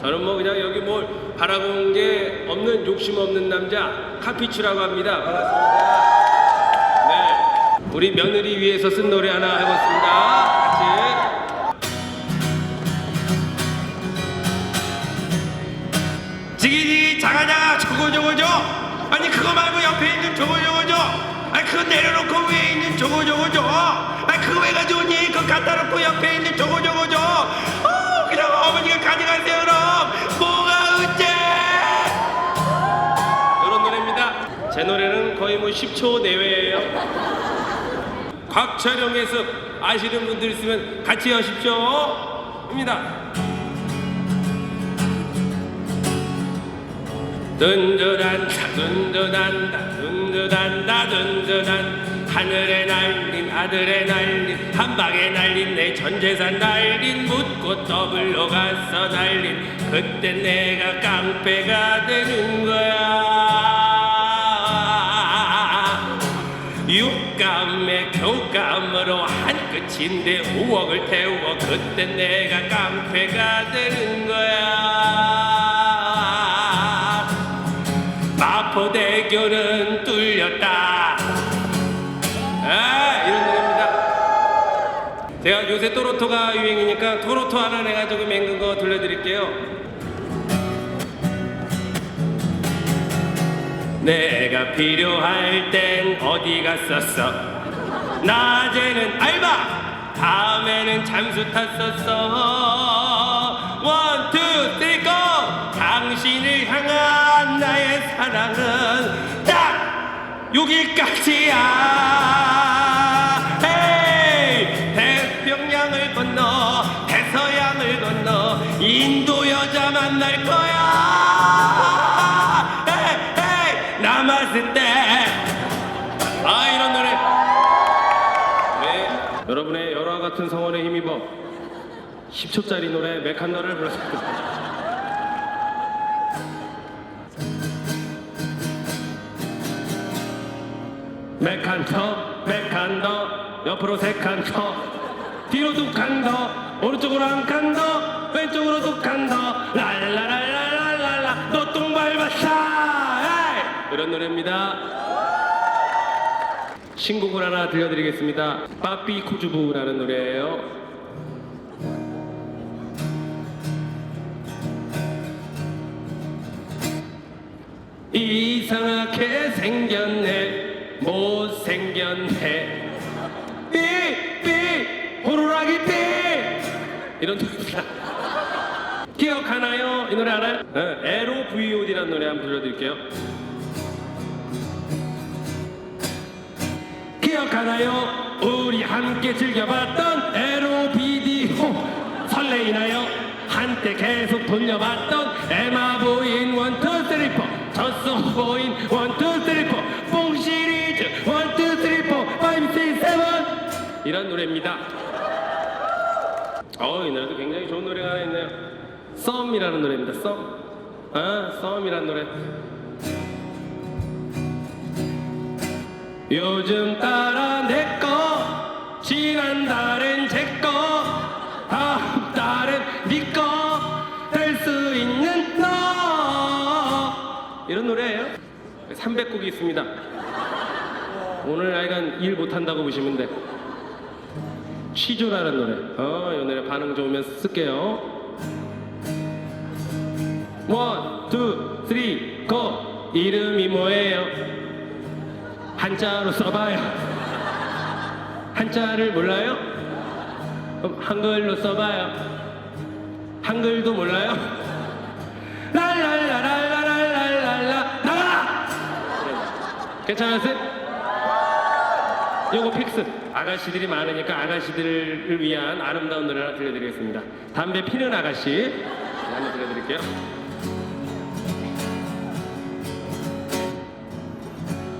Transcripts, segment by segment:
저는 뭐 그냥 여기 뭘 바라고 온게 없는 욕심 없는 남자 카피추라고 합니다. 반갑습니다. 네, 우리 며느리 위해서 쓴 노래 하나 해봤습니다. 같이. 지기지 자가자가 저거 저거 저 아니 그거 말고 옆에 있는 저거 저거 저 아니 그거 내려놓고 위에 있는 저거 저거 저 아니 그거 왜 가져오니 그거 갖다 놓고 옆에 있는 저거 저거 저 어, 그냥 어머니가 가져가세요 그럼 노래는 거의 뭐 10초 내외예요. 곽철용에서 아시는 분들 있으면 같이 하십시오. 입니다. 든든한다 든든한다 든든한다 든든한 하늘에 날린 아들의 날린 한방에 날린 내 전재산 날린 묻고 더블로 가서 날린 그때 내가 깡패가 되는 거야 한 끝인데 우억을 태우고 그때 내가 깡패가 되는 거야. 마포대교는 뚫렸다. 아 이런 노래입니다. 제가 요새 또로토가 유행이니까 토로토 하나 내가지고 맹근 거 들려드릴게요. 내가 필요할 땐 어디 갔었어 낮에는 알바 밤에는 잠수 탔었어. 원투 쓰리 고 당신을 향한 나의 사랑은 딱 여기까지야. 헤이 태평양을 건너 대서양을 건너 인도 여자 만날 거야 여러분의 열화 같은 성원에 힘입어 10초짜리 노래 메칸더를 불렀습니다. 메칸터 메칸더 옆으로 세 칸더 뒤로 두 칸더 오른쪽으로 한 칸더 왼쪽으로 두 칸더 랄라랄라랄랄라 너 똥 밟았어. 에이! 이런 노래입니다 신곡을 하나 들려드리겠습니다. 빠삐 코주부라는 노래예요. 이상하게 생겼네 못생겼네. 삐삐 호루라기 삐. 이런 노래입니다. 기억하나요? 이 노래 알아요? 네, LOVOD라는 노래 한번 불러드릴게요 기억하나요? 우리 함께 즐겨봤던 LOVD 호 설레이나요? 한때 계속 돌려봤던 에마보인 원투 쓰리 포 저소보인 원투 쓰리 포 뽕 시리즈 원투 쓰리 포 파이브 식스 세븐. 이런 노래입니다. 어이 노래도 굉장히 좋은 노래가 하나 있네요. 썸이라는 노래입니다. 썸. 아, 썸이라는 노래 요즘 따라 내꺼 지난 달엔 제꺼 다음 달엔 니꺼 될수 있는 너. 이런 노래예요? 300곡이 있습니다. 오늘 아이간 일 못한다고 보시면 돼. 취조라는 노래. 어 이 노래 반응 좋으면 쓸게요. 원, 투, 쓰리, 고 이름이 뭐예요? 한자로 써봐요. 한자를 몰라요? 그럼 한글로 써봐요. 한글도 몰라요? 랄랄라랄라랄랄랄라 나가! 괜찮았어요? 요거 픽스. 아가씨들이 많으니까 아가씨들을 위한 아름다운 노래 하나 들려드리겠습니다. 담배 피는 아가씨. 네, 한번 들려드릴게요.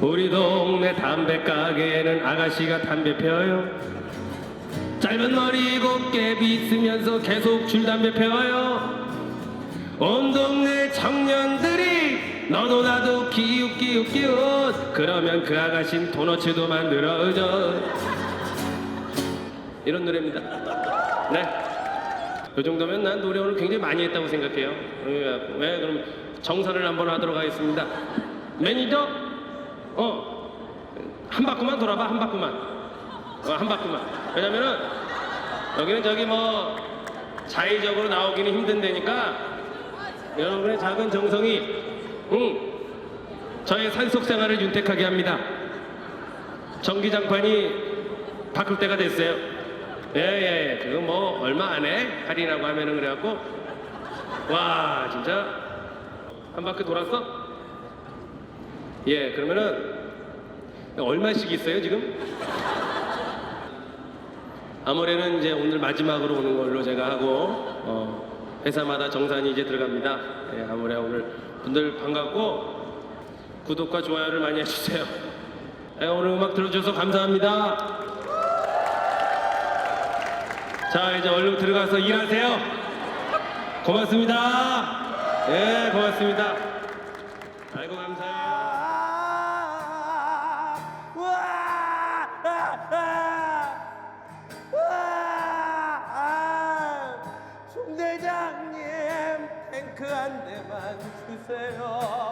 우리 동네 담배 가게에는 아가씨가 담배 펴요. 짧은 머리 곱게 빗으면서 계속 줄담배 펴요. 온 동네 청년들이 너도 나도 기웃기웃기웃 그러면 그 아가씨는 도너츠도 만들어 줘 이런 노래입니다 네그 정도면 난 노래 오늘 굉장히 많이 했다고 생각해요. 왜, 왜 그럼 정산을 한번 하도록 하겠습니다. 매니저, 어, 한 바퀴만 돌아봐, 한 바퀴만. 어, 한 바퀴만. 왜냐면은 여기는 저기 뭐 자의적으로 나오기는 힘든 데니까 여러분의 작은 정성이, 응, 저의 산속 생활을 윤택하게 합니다. 전기장판이 바꿀 때가 됐어요. 예, 예, 예. 그거 뭐 얼마 안 해? 할인이라고 하면은 그래갖고 와 진짜 한 바퀴 돌았어? 예, 그러면은 얼마씩 있어요 지금? 아무래는 이제 오늘 마지막으로 오는 걸로 제가 하고 어, 회사마다 정산이 이제 들어갑니다. 예, 아무래 오늘 분들 반갑고 구독과 좋아요를 많이 해주세요. 예, 오늘 음악 들어주셔서 감사합니다. 자 이제 얼른 들어가서 일하세요. 고맙습니다. 예, 고맙습니다. 아이고. 와! 아! 아! 아! 총대장님 탱크 한 대만 주세요.